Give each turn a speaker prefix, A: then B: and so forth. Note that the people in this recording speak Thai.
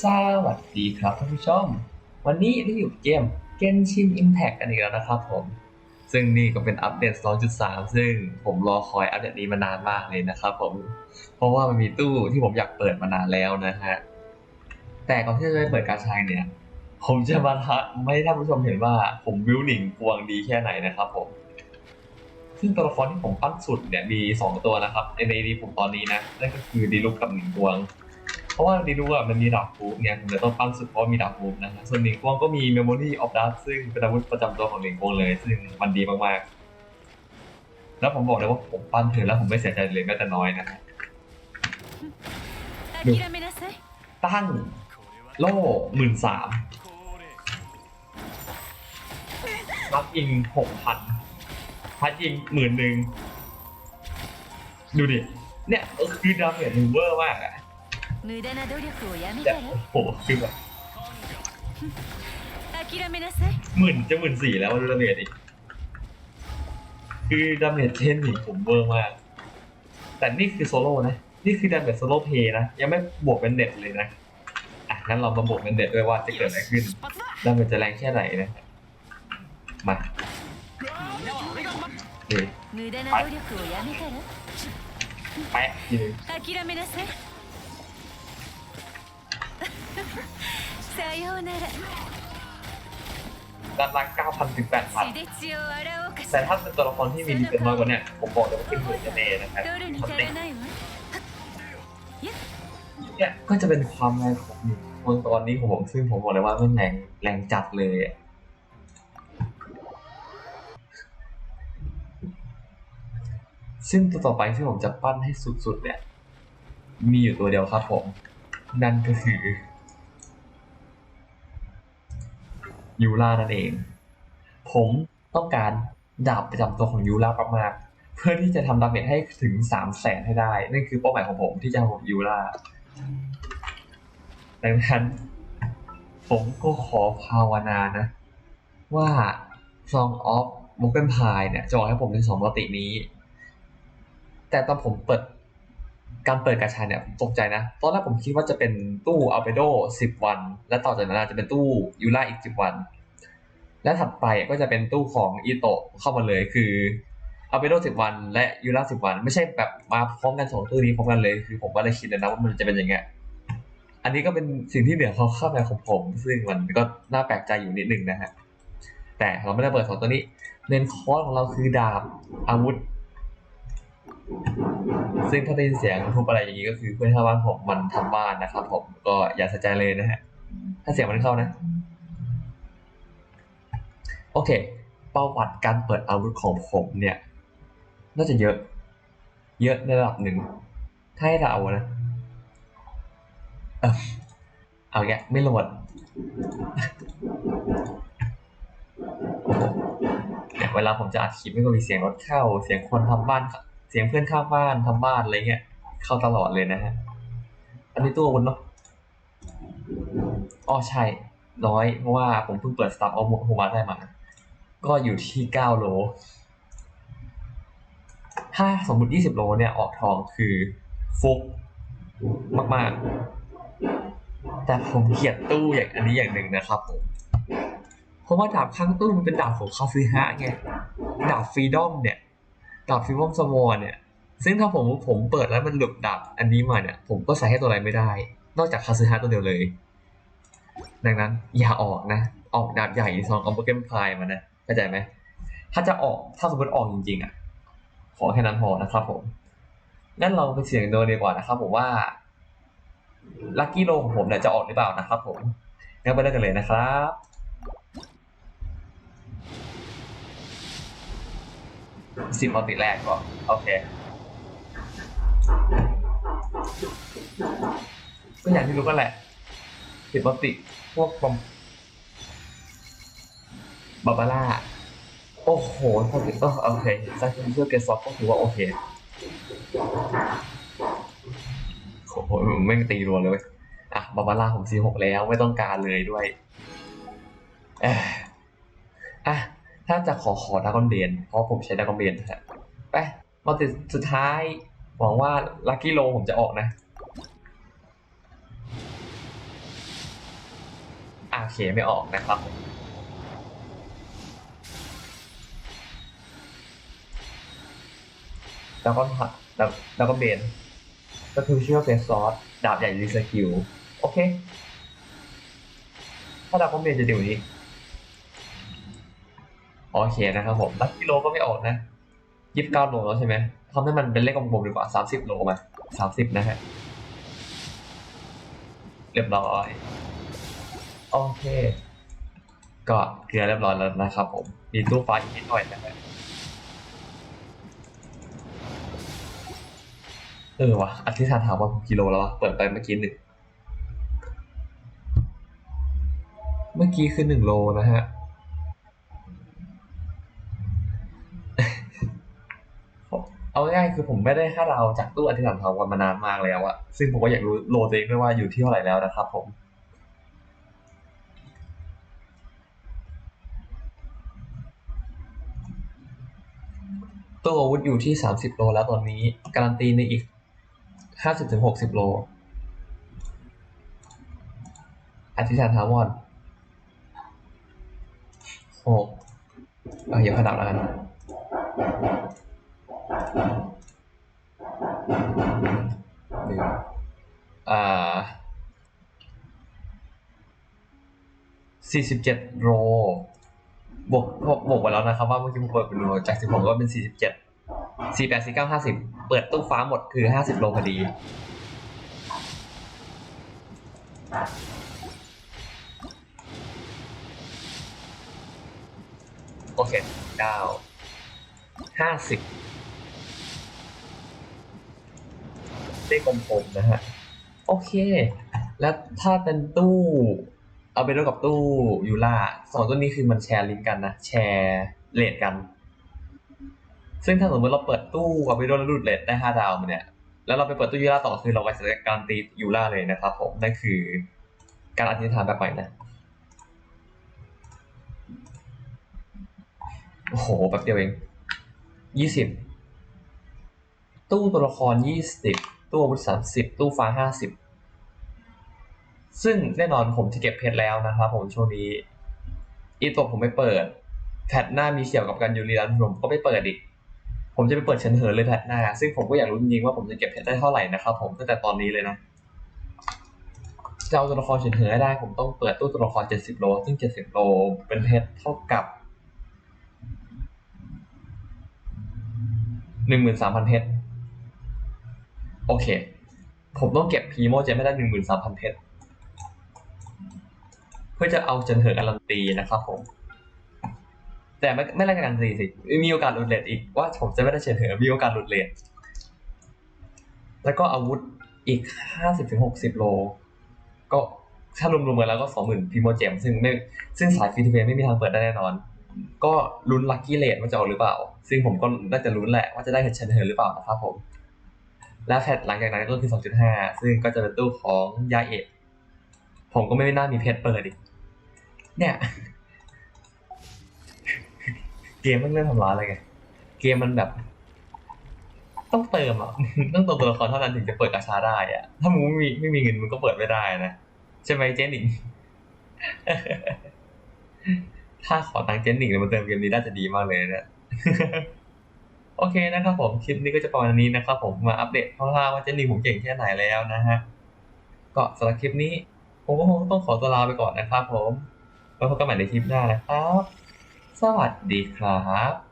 A: สวัสดีครับท่านผู้ชม วันนี้ได้อยู่เกม Genshin Impact กันอีกแล้วนะครับผม ซึ่งนี่ก็เป็นอัปเดต 2.3 ซึ่งผมรอคอยอัปเดตนี้มานานมากเลยนะครับผม เพราะว่ามันมีตู้ที่ผมอยากเปิดมานานแล้วนะฮะ แต่ก่อนที่จะไปเปิดการชายเนี่ย ผมจะมาทะไม่ให้ท่านผู้ชมเห็นว่าผมวิวหนิงกวงดีแค่ไหนนะครับผม ซึ่งตัวละครที่ผมปั้นสุดเนี่ยมี 2 ตัวนะครับในในนี้ผมตอนนี้นะนั่นก็คือดีลุกกับหนิงกวง เพราะว่าดีดูอะมันมีดาบฟูฟไงผมเลยต้องปั้นสุดเพราะมีดาบฟูฟนะฮะส่วนหนิงกวงก็มีเมมโมรี่ออฟดับซึ่งเป็นอาวุธประจำตัวของหนิงกวงเลย ซึ่งมันดีมากๆ แล้วผมบอกเลยว่าผมปั้นเธอแล้วผมไม่เสียใจเลยแม้แต่น้อยนะ
B: ดู
A: ตั้งโล่หมื่นสามรับอิงหกพันพัดยิงหมื่นหนึ่งดูดิ เนี่ยคือดาเมจมูเวอร์มากอะ
B: 無駄な努力をやめ
A: แต่
B: たら
A: โอ้โหคือแบบ
B: 諦めなさい
A: หมื่นจะหมื่นสี่แล้วมาดูดาเมจอีก คือดาเมจเช่นนี่ผมเวอร์มาก แต่นี่คือโซโล่นะ นี่คือดาเมจโซโล่เพย์นะ ยังไม่บวกเป็นเด็ดเลยนะ อ่ะงั้นเรามาบวกเป็นเด็ดด้วยว่าจะเกิดอะไรขึ้น ดาเมจจะแรงแค่ไหนนะ มานี่
B: 無駄な努力をやめたら
A: แปะทีนึง
B: 諦めなさい さようなら
A: ด้านล่างเก้าพันถึงแปดพัน
B: 血で血を洗おうかし
A: แต่
B: ら
A: ถ้าเป็นตัวละครที่มีดีเฟนน้อยกว่าเนี้ผมบอกเลยว่าขึ้นหมื่นแน่ๆนะครับ
B: 取るに
A: ส
B: 足
A: เต็
B: らないわ
A: เนี่ยก็จะเป็นความแรงของหนึ่งคนตอนนี้ของผมซึ่งผมบอกเลยว่ามันแรงแรงจัดเลยอะซึ่งตัวต่อไปที่ผมจะปั้นให้สุดๆเนี่ย มีอยู่ตัวเดียวครับผม นั่นก็คือ ยูรานั่นเอง ผมต้องการดาบประจำตัวของยูรามากๆเพื่อที่จะทำดาเมจให้ถึงสามแสนให้ได้ นั่นคือเป้าหมายของผมที่จะทำผมยูราดังนั้นผมก็ขอภาวนานะ ว่า Song of m o g e n Pie เนี่ยจะออกให้ผมในสองปกตินี้ แต่ตอนผมเปิด การเปิดกาชาเนี่ยผมตกใจนะตอนแรกผมคิดว่าจะเป็นตู้อัลเบโดสิบวัน และต่อจากนั้นจะเป็นตู้ยูราอีกสิบวัน และถัดไปก็จะเป็นตู้ของอีโตะเข้ามาเลยคืออัลเบโดสิบวัน และยูราสิบวัน ไม่ใช่แบบมาพร้อมกันสองตู้นี้พร้อมกันเลยคือผมก็เลยคิดเลยนะว่ามันจะเป็นอย่างเงี้ยอันนี้ก็เป็นสิ่งที่เหนือความคาดหมายของผม ซึ่งมันก็น่าแปลกใจอยู่นิดนึงนะฮะแต่เราไม่ได้เปิดสองตัวนี้ เน้นคอร์สของเราคือดาบอาวุธ ซึ่งถ้าได้ยินเสียงทุบอะไรอย่างนี้ก็คือเพื่อนข้างบ้านผมมันทำบ้านนะครับผมก็อย่าสนใจเลยนะฮะถ้าเสียงมันเข้านะ โอเค ประวัติการเปิดอาวุธของผมเนี่ย น่าจะเยอะ เยอะในระดับหนึ่ง ถ้าให้เรานะ เออเอาแกไม่โหลดเนี่ยเวลาผมจะอัดคลิปไม่ก็มีเสียงรถเข้า เสียงคนทำบ้าน เสียงเพื่อนข้างบ้านทำบ้านอะไรเงี้ย เข้าตลอดเลยนะฮะ อันนี้ตัววุนเนาะอ๋อใช่น้อยเพราะว่าผมเพิ่งเปิดสตาร์ทเอาโฮมาได้มา ก็อยู่ที่เก้าโล ถ้าสมมติยี่สิบโลเนี่ยออกทองคือฟุกมาก ๆ แต่ผมเกลียดตู้อย่างอันนี้อย่างหนึ่งนะครับผมเพราะว่าดาบข้างตู้มันเป็นดาบของคาซึฮะไง ดาบฟรีดอมเนี่ย ดาบฟรีดอมสวอร์เนี่ย ซึ่งถ้าผมผมเปิดแล้วมันหลุดดาบอันนี้มาเนี่ย ผมก็ใส่ให้ตัวอะไรไม่ได้ นอกจากคาซึฮะตัวเดียวเลย ดังนั้นอย่าออกนะ ออกดาบใหญ่ซองเอาโปเกมพายมานะเข้าใจไหมถ้าจะออกถ้าสมมติออกจริงๆอะขอแค่นั้นพอนะครับผมงั้นเราไปเสี่ยงโดนดีกว่านะครับ ผมว่าลัคกี้โลของผมเนี่ยจะออกหรือเปล่านะครับผมงั้นไปเริ่มกันเลยนะครับ สิบมัลติแรกก่อนโอเค ก็อย่างที่รู้กันแหละสิบมัลติพวกบอมบาบาร่าโอ้โหพอถึงก็โอเคซักเชื่อเกสซอกก็ถือว่าโอเคโอ้โหแม่งตีรัวเลยอะบาบาร่าผมซีหกแล้วไม่ต้องการเลยด้วยเอยอะ ถ้าจะขอขอดากอนเบนเพราะผมใช้ดากอนเบนนะฮะไปมาติดสุดท้าย หวังว่าลัคกี้โลผมจะออกนะอาเคไม่ออกนะครับแล้วก็ผัดแล้วแล้วก็เบนก็คือชื่อเป็นซอสดาบใหญ่รีสกิล โอเค ถ้าดาบก็เบนจะดีกว่านี้ โอเคนะครับผมลักกิโลก็ไม่ออกนะยี่สิบเก้าโลแล้วใช่ไหมทำให้มันเป็นเลขกลมๆดีกว่าสามสิบโลมาสามสิบนะฮะเรียบร้อยโอเคก็เกลือเรียบร้อยแล้วนะครับผม มีตู้ไฟอีกนิดหน่อยนะฮะเออวะอธิษฐานถามว่ากิโลแล้ววะเปิดไปเมื่อกี้หนึ่ง เมื่อกี้คือหนึ่งโลนะฮะ เอาง่ายๆคือผมไม่ได้ค่าดาจากตู้อธิษฐานทองมานานมากแล้วอะซึ่งผมก็อยากรู้โลตัวเองด้วยว่าอยู่ที่เท่าไหร่แล้วนะครับผมตู้อาวุธอยู่ที่สามสิบโลแล้วตอนนี้ การันตีในอีกห้าสิบถึงหกสิบโล อธิษฐานถาวรหกอะเดี๋ยวขดับแล้วกัน อ่าสี่สิบเจ็ดโลบวกบวกบวกไปแล้วนะครับว่าเมื่อกี้ผมเปิดไปดูจากสิบหกก็เป็นสี่สิบเจ็ดสี่แปดสี่เก้าห้าสิบเปิดตู้ฟ้าหมดคือห้าสิบโลพอดีโอเคเก้าห้าสิบ เลขกลมๆนะฮะ โอเค แล้วถ้าเป็นตู้ เอาไปด้วยกับตู้ยูล่าสองตู้นี้คือมันแชร์ลิงก์กันนะ แชร์เลทกัน ซึ่งถ้าสมมติเราเปิดตู้เอาไปด้วยแล้วรูดเลทได้ห้าดาวมาเนี่ย แล้วเราไปเปิดตู้ยูล่าต่อคือเราก็จะการตียูล่าเลยนะครับผม นั่นคือการอธิษฐานแบบใหม่นะ โอ้โหแป๊บเดียวเองยี่สิบตู้ตัวละครยี่สิบ ตู้อาวุธสามสิบตู้ฟ้าห้าสิบซึ่งแน่นอนผมจะเก็บเพชรแล้วนะครับผมช่วงนี้ อีตัวผมไม่เปิดแพทหน้ามีเฉียวกับกันยูรีรันผมก็ไม่เปิดอีก ผมจะไปเปิดเชนเหินเลยแพทหน้า ซึ่งผมก็อยากรู้จริงๆว่าผมจะเก็บเพชรได้เท่าไหร่นะครับผมตั้งแต่ตอนนี้เลยนะจะเอาตัวละครเชนเหินให้ได้ ผมต้องเปิดตู้ตัวละครเจ็ดสิบโล ซึ่งเจ็ดสิบโลเป็นเพชรเท่ากับหนึ่งหมื่นสามพันเพชร โอเค ผมต้องเก็บพีโมเจมให้ได้หนึ่งหมื่นสามพันเพชร เพื่อจะเอาจนเถอะการันตีนะครับผม แต่ไม่ไม่ได้การันตีสิ มีโอกาสหลุดเลทอีกว่าผมจะไม่ได้เฉนเถอะมีโอกาสหลุดเลทแล้วก็อาวุธอีกห้าสิบถึงหกสิบโล ก็ถ้ารวมๆกันแล้วก็สองหมื่นพีโมเจมซึ่งไม่ซึ่งสายฟรีทูเพย์ไม่มีทางเปิดได้แน่นอน ก็ลุ้นลัคกี้เลทว่าจะเอาหรือเปล่า ซึ่งผมก็น่าจะลุ้นแหละว่าจะได้เชนเถอะหรือเปล่านะครับผม และแพทหลังจากนั้นก็คือ 2.5 ซึ่งก็จะเป็นตู้ของยาเอะผมก็ไม่น่ามีเพชรเปิดอีก เนี่ย เกมมันเริ่มทำร้ายอะไรไงเกมมันแบบ ต้องเติมอะ ต้องเติมตัวละครเท่านั้นถึงจะเปิดกาชาได้อะ ถ้ามึงไม่มีไม่มีเงินมึงก็เปิดไม่ได้นะใช่ไหมเจนหนิงถ้าขอตังค์เจนหนิงมาเติมเกมนี้น่าจะดีมากเลยนะ โอเคนะครับผมคลิปนี้ก็จะประมาณนี้นะครับผมมาอัปเดตคร่าวๆว่าเจนนี่ผมเก่งแค่ไหนแล้วนะฮะก็สำหรับคลิปนี้ ผมก็คงต้องขอตัวลาไปก่อนนะครับผมแล้วพบกันใหม่ในคลิปหน้านะครับ สวัสดีครับ